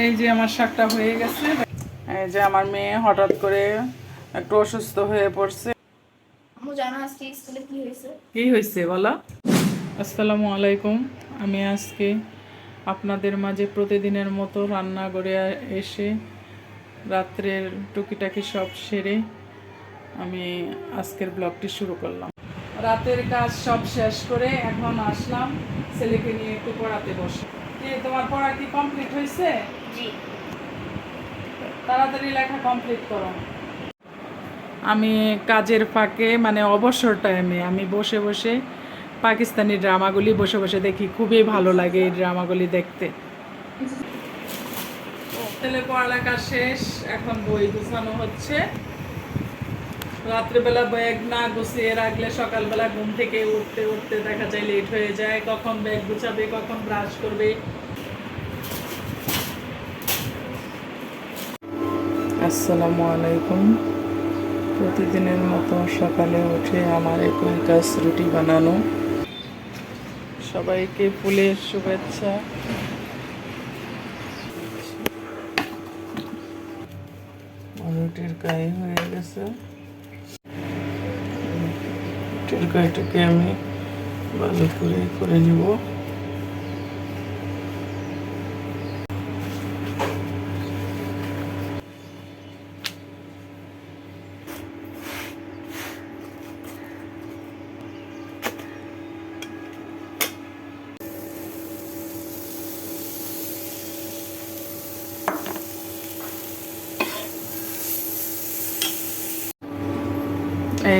এই যে আমার শাকটা হয়ে গেছে। এই যে আমার মেয়ে হঠাৎ করে একটু অসুস্থ হয়ে পড়ছে। কি হয়েছে? বলো? আসসালামু আলাইকুম। আমি আজকে আপনাদের মাঝে প্রতিদিনের মতো রান্না করে এসে রাত্রের টুকিটাকি সব সেরে আমি আজকের ব্লগটি শুরু করলাম। রাতের কাজ সব শেষ করে এখন আসলাম ছেলেকে নিয়ে একটু পড়াতে বসে। কি তোমার পড়া কি কমপ্লিট হয়েছে? আমি কাজের ফাঁকে মানে অবসর টাইমে আমি বসে বসে পাকিস্তানি ড্রামাগুলি বসে বসে দেখি, খুবই ভালো লাগে এই ড্রামাগুলি দেখতে। পড়ালেখা শেষ, এখন বই গুছানো হচ্ছে। রাত্রেবেলা ব্যাগ না গুছিয়ে রাখলে সকালবেলা ঘুম থেকে উঠতে উঠতে দেখা যায় লেট হয়ে যায়। কখন ব্যাগ গুছাবে, কখন ব্রাশ করবে আসসালামু আলাইকুম। প্রতিদিনের মতো সকালে উঠে আমার একই কাজ রুটি বানানো। সবাইকে ফুলের শুভেচ্ছা। রুটির গায়ে হয়ে গেছে। রুটির গায়েটাকে আমি ভালো করে করে নিব।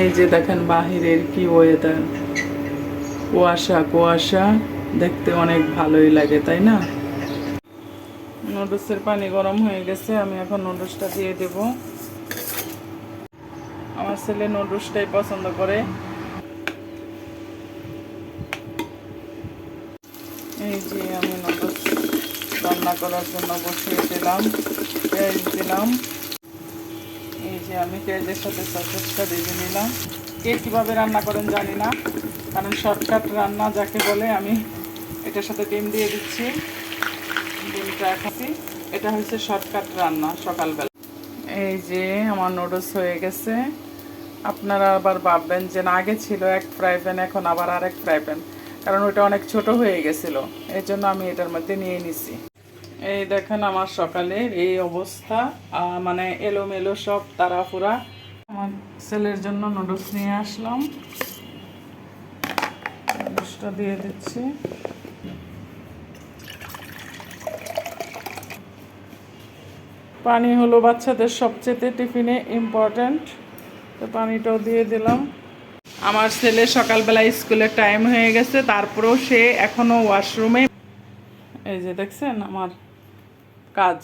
এই যে দেখেন বাহিরের কি ওয়েদার কুয়াশা কুয়াশা, দেখতে অনেক ভালোই লাগে, তাই না? নুডলসের পানি গরম হয়ে গেছে, আমি এখন নুডলসটা দিয়ে দেব। আমার ছেলে নুডলসটাই পছন্দ করে। এই যে আমি নুডলস রান্না করার জন্য বসিয়ে দিলাম পেঁয়াজ দিলাম। এই আমি পেঁয়াজের সাথে সসেসটা দিয়ে নিলাম। কে কীভাবে রান্না করেন জানি না, কারণ শর্টকাট রান্না যাকে বলে, আমি এটার সাথে ডিম দিয়ে দিচ্ছি। ডিমটা খাচ্ছি এটা হচ্ছে শর্টকাট রান্না সকালবেলা। এই যে আমার নুডলস হয়ে গেছে। আপনারা আবার ভাববেন যে না, আগে ছিল এক ফ্রাই প্যান এখন আবার আরেক ফ্রাই প্যান কারণ ওটা অনেক ছোট হয়ে গেছিল। এই জন্য আমি এটার মধ্যে নিয়ে নিছি। এই দেখেন আমার সকালের এই অবস্থা মানে এলোমেলো সব তাড়াফুরা আমার ছেলের জন্য নুডলস নিয়ে আসলাম। নুডলসটা দিয়ে দিচ্ছি। পানি হলো বাচ্চাদের সবচেয়ে টিফিনে ইম্পর্ট্যান্ট তো পানিটাও দিয়ে দিলাম। আমার ছেলে সকালবেলা স্কুলের টাইম হয়ে গেছে, তারপরেও সে এখনও ওয়াশরুমে এই যে দেখছেন আমার কাজ।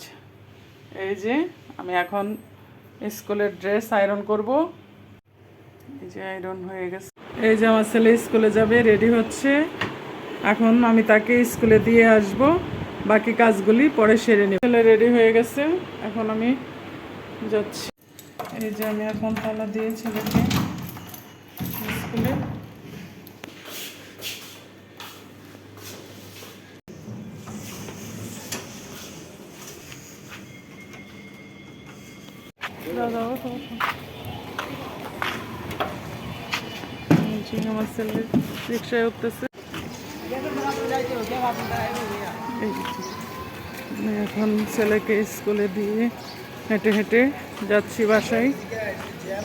এই যে আমি এখন স্কুলের ড্রেস আয়রন করব। এই যে আয়রন হয়ে গেছে। এই যে আমার ছেলে স্কুলে যাবে, রেডি হচ্ছে। এখন আমি তাকে স্কুলে দিয়ে আসব। বাকি কাজগুলি পরে সেরে নেব। ছেলে রেডি হয়ে গেছে। এখন আমি যাচ্ছি। এই যে আমি এখন তালা দিয়ে ছেলেকে স্কুলে। রিক্সায় উঠতেছে। এখন ছেলেকে স্কুলে দিয়ে হেঁটে হেঁটে যাচ্ছি বাসায়।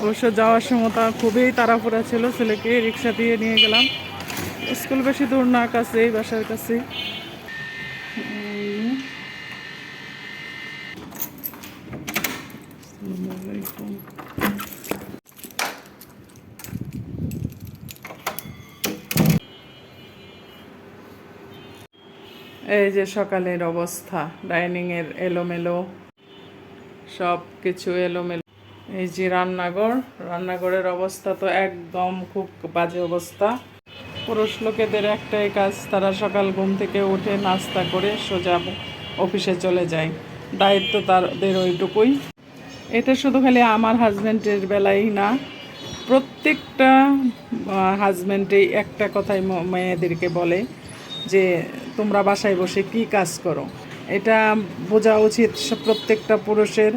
অবশ্য যাওয়ার সময় তা খুবই তাড়াহুড়া ছিল, ছেলেকে রিক্সা দিয়ে নিয়ে গেলাম। স্কুল বেশি দূর না কাছে এই বাসার কাছেই এই। আসসালামু আলাইকুম এই যে সকালের অবস্থা, ডাইনিংয়ের এলোমেলো, সব কিছু এলোমেলো। এই যে রান্নাঘর, রান্নাঘরের অবস্থা তো একদম খুব বাজে অবস্থা। পুরুষ লোকেদের একটাই কাজ, তারা সকাল ঘুম থেকে উঠে নাস্তা করে সোজা অফিসে চলে যায়। দায়িত্ব তাদের ওইটুকুই। এটা শুধু খালি আমার হাজব্যান্ডের বেলায় না, প্রত্যেকটা হাজব্যান্ডেই একটা কথাই মেয়েদেরকে বলে যে তোমরা বাসায় বসে কি কাজ করো? এটা বোঝা উচিত প্রত্যেকটা পুরুষের।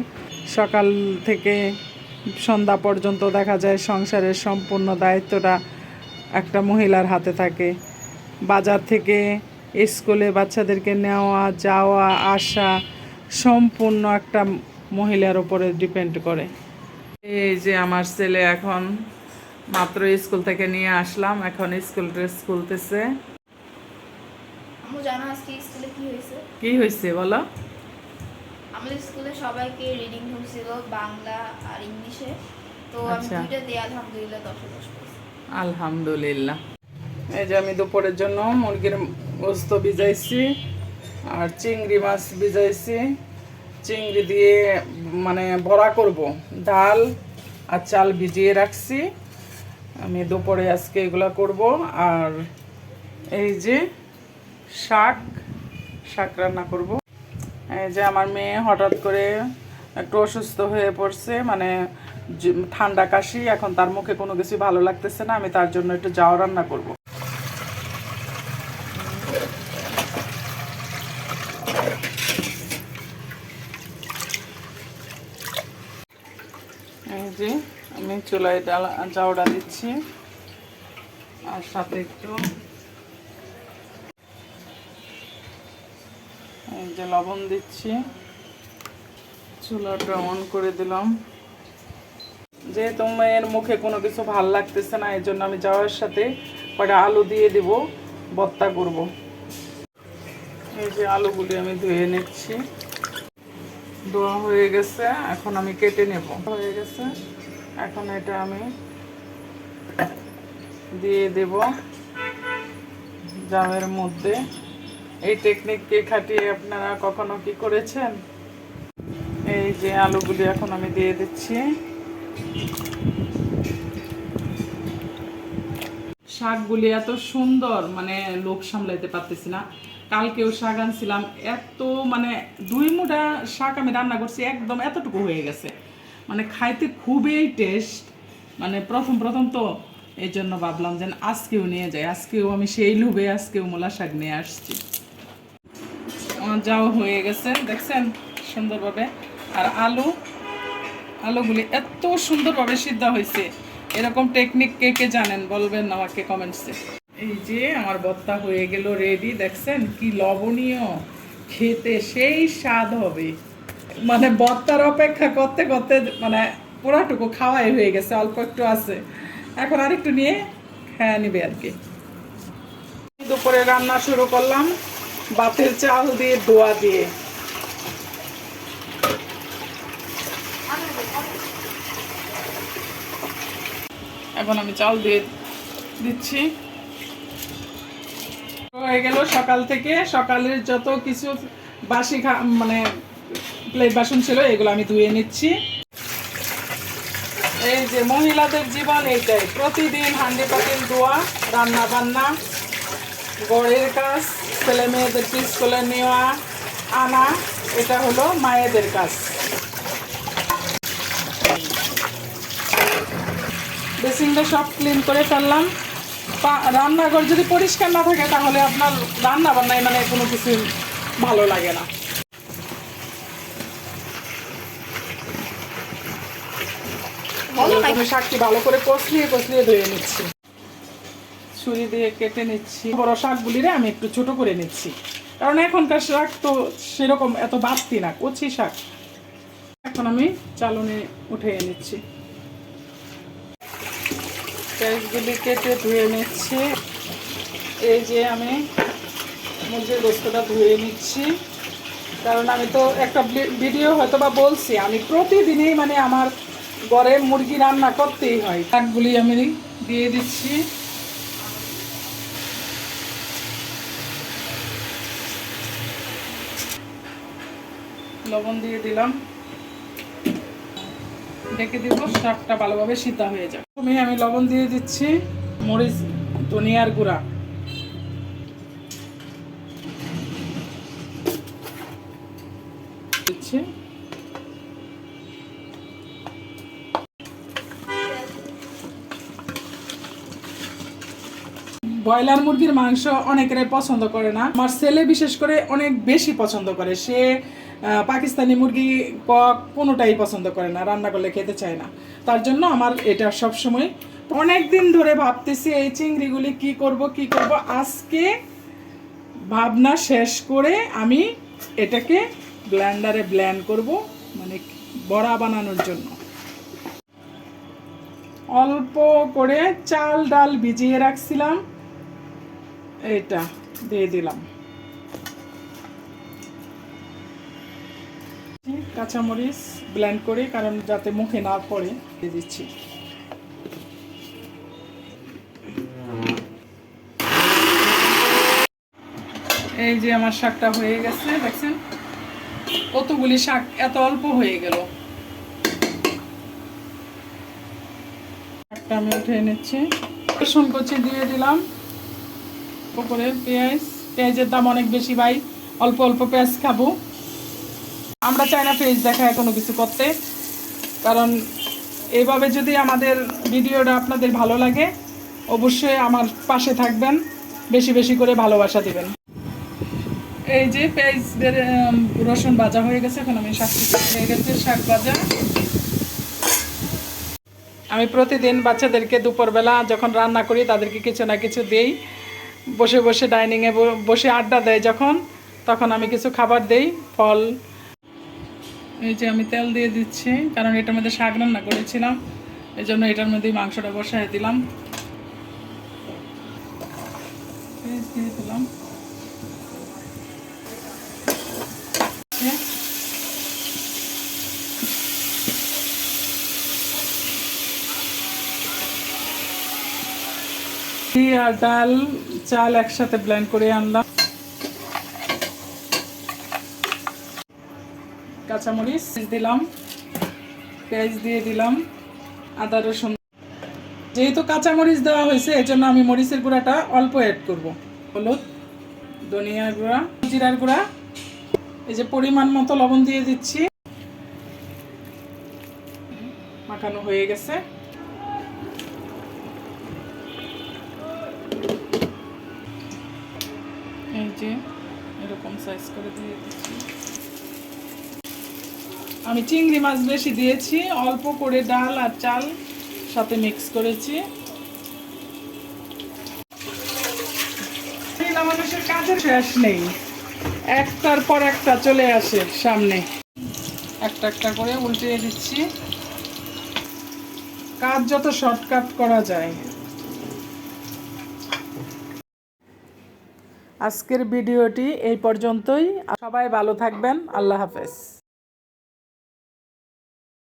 সকাল থেকে সন্ধ্যা পর্যন্ত দেখা যায় সংসারের সম্পূর্ণ দায়িত্বটা একটা মহিলার হাতে থাকে। বাজার থেকে স্কুলে বাচ্চাদেরকে নেওয়া, যাওয়া, আসা সম্পূর্ণ একটা মহিলার উপরে ডিপেন্ড করে। এই যে আমার ছেলে এখন মাত্র স্কুল থেকে নিয়ে আসলাম, এখন স্কুল ড্রেস খুলতেছে। আম্মু জানো আজকে স্কুলে কি হয়েছে? কি হয়েছে বলো? আমাদের স্কুলে সবাইকে রিডিং হয়েছিল বাংলা আর ইংলিশে। তো আমি আচ্ছা। দুইটা দিয়ে আলহামদুলিল্লাহ দশে দশ আলহামদুলিল্লাহ। এই যে আমি দুপুরের জন্য মুরগির গোস্ত ভিজাইছি আর চিংড়ি মাছ ভিজাইছি। চিংড়ি দিয়ে মানে বড়া করব ডাল আর চাল ভিজিয়ে রাখছি। আমি দুপুরে আজকে এগুলা করব। আর এই যে শাক শাক রান্না করব। যে আমার মেয়ে হঠাৎ করে একটু অসুস্থ হয়ে পড়ছে মানে ঠান্ডা কাশি, এখন তার মুখে কোনো কিছু ভালো লাগতেছে না, আমি তার জন্য একটু জাও রান্না করব। এই যে আমি চুলায় ডাল জাউটা দিচ্ছি, আর সাথে একটু যে লবণ দিচ্ছি, চুলাটা অন করে দিলাম। যেহেতু মেয়ের মুখে কোনো কিছু ভালো লাগতেছে না, এই জন্য আমি যাওয়ার সাথে কয়টা আলু দিয়ে দিব, বত্তা করব। এই যে আলুগুলি আমি ধুয়ে নিচ্ছি। ধোয়া হয়ে গেছে, এখন আমি কেটে নেব। হয়ে গেছে, এখন এটা আমি দিয়ে দেব। জামের মধ্যে। এই টেকনিককে খাটিয়ে আপনারা কখনো কি করেছেন? এই যে আলুগুলি এখন আমি দিয়ে দিচ্ছি। শাকগুলি এত সুন্দর মানে লোভ সামলাইতে পারতেছি না। কালকেও শাক আনছিলাম, এত মানে দুই মুঠা শাক আমি রান্না করছি, একদম এতটুকু হয়ে গেছে। মানে খাইতে খুবই টেস্ট মানে প্রথম প্রথম তো এই জন্য ভাবলাম যে আজকেও নিয়ে যাই, আজকেও আমি সেই লোভে, আজকেও মোলা শাক নিয়ে আসছি। যাও হয়ে গেছে, দেখছেন? সুন্দরভাবে। আর আলু, আলুগুলি এত সুন্দরভাবে সিদ্ধ হয়েছে। এরকম টেকনিক কে কে জানেন বলবেন আমাকে কমেন্টসে এই যে আমার বত্তা হয়ে গেল রেডি দেখছেন? কি লবণীয়। খেতে সেই স্বাদ হবে। মানে বত্তার অপেক্ষা করতে করতে মানে পুরাটুকু খাওয়াই হয়ে গেছে, অল্প একটু আছে। এখন আরেকটু নিয়ে খেয়ে নিবে আর কি। দুপুরে রান্না শুরু করলাম। বাতের চাল দিয়ে, দোয়া দিয়ে। এখন আমি চাল দিয়ে দিচ্ছি। হয়ে গেল সকাল থেকে। সকালের যত কিছু বাসি মানে প্লেট বাসন ছিল, এগুলো আমি ধুয়ে নিচ্ছি। এই যে মহিলাদের জীবন, এইটাই। প্রতিদিন হান্ডি পাতিল ধোয়া রান্না বান্না গড়ের কাজ ছেলে মেয়েদেরকে স্কুলে নেওয়া আনা এটা হলো মায়েদের কাজ। বেসিনটা সব ক্লিন করে ফেললাম। রান্নাঘর যদি পরিষ্কার না থাকে তাহলে আপনার রান্না বান্নায় মানে কোনো কিছু ভালো লাগে না। শাকটি ভালো করে কষলিয়ে কষলিয়ে ধুয়ে নিচ্ছি। ছুরি দিয়ে কেটে নিচ্ছি। বড় শাকগুলিরে আমি একটু ছোট করে নিচ্ছি। কারণ এখনকার শাক তো সেরকম এত বাড়তি না, কচি শাক। এখন আমি চালনে উঠে নিচ্ছি। পেঁয়াজগুলি কেটে ধুয়ে নিচ্ছি। এই যে আমি মুরগির গোস্তটা ধুয়ে নিচ্ছি। কারণ আমি তো একটা ভিডিও হয়তো বা বলছি, আমি প্রতিদিনই মানে আমার ঘরে মুরগি রান্না করতেই হয়। শাকগুলি আমি দিয়ে দিচ্ছি। লবণ দিয়ে দিলাম। ডেকে দিব, শাকটা ভালোভাবে সিদ্ধ হয়ে যাবে তুমি আমি লবণ দিয়ে দিচ্ছি মরিচ, ধনিয়ার গুঁড়া। দিচ্ছি। ব্রয়লার মুরগির মাংস অনেকেরাই পছন্দ করে না। আমার ছেলে বিশেষ করে অনেক বেশি পছন্দ করে। সে পাকিস্তানি মুরগি কক কোনোটাই পছন্দ করে না, রান্না করলে খেতে চায় না। তার জন্য আমার এটা সব সময় অনেক দিন ধরে ভাবতেছি এই চিংড়িগুলি কি করব কি করব। আজকে ভাবনা শেষ করে আমি এটাকে ব্ল্যান্ডারে ব্লেন্ড করব মানে বড়া বানানোর জন্য। অল্প করে চাল ডাল ভিজিয়ে রাখছিলাম, এটা দিয়ে দিলাম। কাঁচামরিচ ব্লেন্ড করে, কারণ যাতে মুখে না পড়ে, দিয়ে দিচ্ছি। এই যে আমার শাকটা হয়ে গেছে, দেখছেন? কতগুলি শাক, এত অল্প হয়ে গেল। শাকটা আমি উঠে নিচ্ছি। রসুন কচি দিয়ে দিলাম। উপরে পেঁয়াজ, পেঁয়াজের দাম অনেক বেশি ভাই, অল্প অল্প পেঁয়াজ খাব। আমরা চাই না পেঁয়াজ দেখায় কোনো কিছু করতে। কারণ এইভাবে যদি আমাদের ভিডিওটা আপনাদের ভালো লাগে, অবশ্যই আমার পাশে থাকবেন, বেশি বেশি করে ভালোবাসা দিবেন। এই যে পেঁয়াজ রসুন ভাজা হয়ে গেছে, এখন আমি শাক হয়ে গেছে, শাক ভাজা। আমি প্রতিদিন বাচ্চাদেরকে দুপুরবেলা যখন রান্না করি, তাদেরকে কিছু না কিছু দেই। বসে বসে ডাইনিংয়ে বসে আড্ডা দেয় যখন, তখন আমি কিছু খাবার দেই, ফল এই যে আমি তেল দিয়ে দিচ্ছি, কারণ এটার মধ্যে শাক রান্না করেছিলাম। এই জন্য এটার মধ্যেই মাংসটা বসায় দিলাম। দিলাম। আর ডাল, চাল একসাথে ব্লেন্ড করে আনলাম। কাঁচামরিচ দিলাম, পেঁয়াজ দিয়ে দিলাম, আদা, রসুন। যেহেতু কাঁচামরিচ দেওয়া হয়েছে এর জন্য আমি মরিচের গুঁড়াটা অল্প অ্যাড করব। হলুদ ধনিয়ার গুঁড়া, জিরার গুঁড়া, এই যে পরিমাণ মতো লবণ দিয়ে দিচ্ছি। মাখানো হয়ে গেছে। এই যে এরকম সাইজ করে দিয়ে দিচ্ছি। আমি চিংড়ি মাছ বেশি দিয়েছি, অল্প করে ডাল আর চাল সাথে মিক্স করেছি। মানুষের শেষ নেই। একটার পর একটা চলে আসে সামনে। একটা একটা করে উল্টিয়ে দিচ্ছি। কাজ যত শর্টকাট করা যায়। আজকের ভিডিওটি এই পর্যন্তই। সবাই ভালো থাকবেন। আল্লাহ হাফেজ।